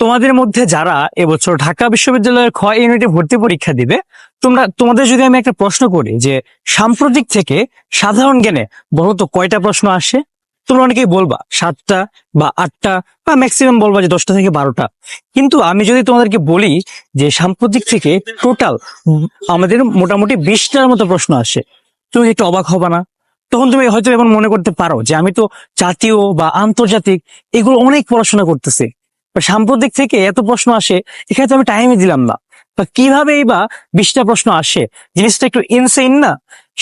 তোমাদের মধ্যে যারা এবছর ঢাকা বিশ্ববিদ্যালয়ের খ ইউনিটে ভর্তি পরীক্ষা দিবে, তোমরা, তোমাদের যদি আমি একটা প্রশ্ন করি যে সাম্প্রতিক থেকে সাধারণ জ্ঞানে বলতো কয়টা প্রশ্ন আসে? তোমরা অনেকেই বলবা সাতটা বা আটটা বা ম্যাক্সিমাম বলবা যে দশটা থেকে বারোটা। কিন্তু আমি যদি তোমাদেরকে বলি যে সাম্প্রতিক থেকে টোটাল আমাদের মোটামুটি বিশটার মতো প্রশ্ন আসে, তুমি একটু অবাক হবা না? তখন তুমি হয়তো এমন মনে করতে পারো যে আমি তো জাতীয় বা আন্তর্জাতিক এগুলো অনেক পড়াশোনা করতেছি। সাম্প্রতিক থেকে এত প্রশ্ন আসে, এখানে তো আমি টাইমে দিলাম না। বা কীভাবে এই বা বিশটা প্রশ্ন আসে? জিনিসটা একটু ইনসেইন না?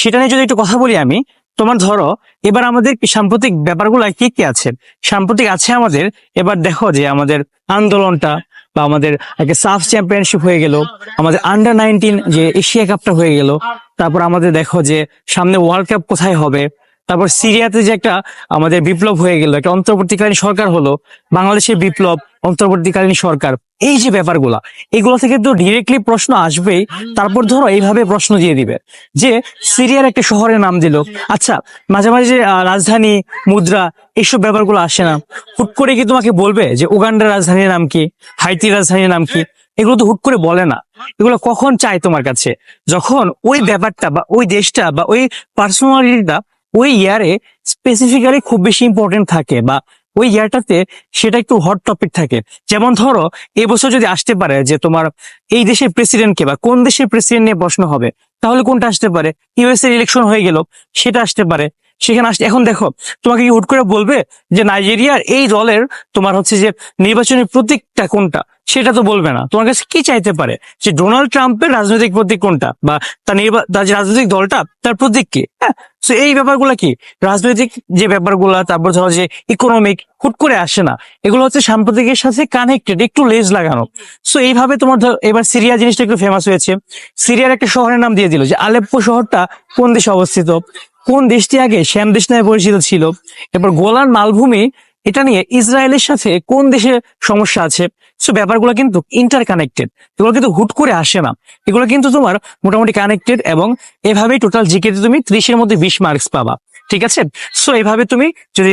সেটা নিয়ে যদি একটু কথা বলি আমি, তোমার ধরো, এবার আমাদের সাম্প্রতিক ব্যাপারগুলো কি কি আছে? সাম্প্রতিক আছে আমাদের, এবার দেখো যে আমাদের আন্দোলনটা বা আমাদের আগে সাফ চ্যাম্পিয়নশিপ হয়ে গেল, আমাদের আন্ডার নাইনটিন যে এশিয়া কাপটা হয়ে গেল, তারপর আমাদের দেখো যে সামনে ওয়ার্ল্ড কাপ কোথায় হবে তারপর সিরিয়াতে যে একটা আমাদের বিপ্লব হয়ে গেল একটা অন্তর্বর্তীকালীন সরকার হলো বাংলাদেশের বিপ্লব অন্তর্বর্তীকালীন সরকার। এই যে ব্যাপারগুলা এগুলো থেকে তো ডিরেক্টলি প্রশ্ন আসবেই। তারপর ধরো এইভাবে প্রশ্ন দিয়ে দিবে যে সিরিয়ার একটা শহরের নাম দিল। আচ্ছা মাঝে মাঝে যে, রাজধানী মুদ্রা এইসব ব্যাপারগুলো আসে না। হুট করে কি তোমাকে বলবে যে উগান্ডার রাজধানীর নাম কি? হাইতির রাজধানীর নাম কি? এগুলো তো হুট করে বলে না। এগুলো কখন চায় তোমার কাছে? যখন ওই ব্যাপারটা বা ওই দেশটা বা ওই পার্সোনালিটিটা ওই ইয়ারে স্পেসিফিক্যালি খুব বেশি ইম্পর্টেন্ট থাকে বা ওই ইয়ারটাতে সেটা একটু হট টপিক থাকে। যেমন ধরো এবছর যদি আসতে পারে যে তোমার এই দেশের প্রেসিডেন্টকে বা কোন দেশের প্রেসিডেন্ট নিয়ে প্রশ্ন হবে, তাহলে কোনটা আসতে পারে? ইউএস এর ইলেকশন হয়ে গেল, সেটা আসতে পারে। সেখানে আসছে। এখন দেখো, তোমাকে কি হুট করে বলবে যে নাইজেরিয়ার এই দলের তোমার হচ্ছে যে নির্বাচনী প্রতীকটা কোনটা? সেটা তো বলবে না। তোমার কাছে কি চাইতে পারে? যে ডোনাল্ড ট্রাম্পের রাজনৈতিক প্রতীক কোনটা? বা তার নির্বা- তার যে রাজনৈতিক দলটা, তার প্রতীক কি? হ্যাঁ তো এই ব্যাপারগুলো কি? রাজনৈতিক যে ব্যাপারগুলা, তারপর ধরো যে ইকোনমিক হুট করে আসে না। এগুলো হচ্ছে সাম্প্রতিকের সাথে কানেক্টেড একটু লেজ লাগানো। সো এইভাবে তোমার ধর, এবার সিরিয়া জিনিসটা একটু ফেমাস হয়েছে। সিরিয়ার একটা শহরের নাম দিয়ে দিল, যে আলেপ্পো শহরটা কোন দেশে অবস্থিত? কোন দেশটি আগে শ্যাম দেশ নামে পরিচিত ছিল? এরপর গোলান মালভূমি, এটা নিয়ে ইসরায়েলের সাথে কোন দেশের সমস্যা আছে? সো ব্যাপারগুলো কিন্তু ইন্টার কানেক্টেড এগুলো কিন্তু হুট করে আসে না। এগুলো কিন্তু তোমার মোটামুটি কানেক্টেড এবং এভাবেই টোটাল জিকেতে তুমি ত্রিশের মধ্যে বিশ মার্কস পাবা। ঠিক আছে? সো এইভাবে তুমি যদি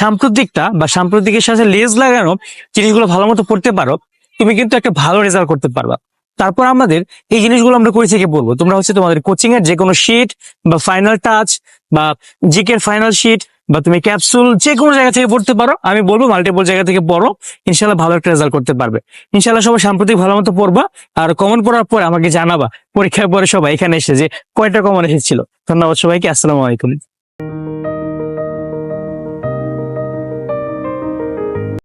সাম্প্রতিকটা বা সাম্প্রতিকের সাথে লেজ লাগানো জিনিসগুলো ভালো মতো পড়তে পারো, তুমি কিন্তু একটা ভালো রেজাল্ট করতে পারবা। তারপর আমাদের এই জিনিসগুলো আমরা করে থেকে বলব। তোমরা হচ্ছে তোমাদের কোচিং এর যে কোনো শিট বা ফাইনাল টাচ বা জিকের ফাইনাল শিট বা তুমি ক্যাপসুল যে কোনো জায়গা থেকে পড়তে পারো। আমি বলব মাল্টিপল জায়গা থেকে পড়ো। ইনশাল্লাহ ভালো একটা রেজাল্ট করতে পারবে। ইনশাল্লাহ সবাই সাম্প্রতিক ভালো মতো পড়বা আর কমন পড়ার পর আমাকে জানাবা। পরীক্ষার পরে সবাই এখানে এসে যে কয়টা কমন এসেছিল। ধন্যবাদ সবাইকে। আসসালামু আলাইকুম।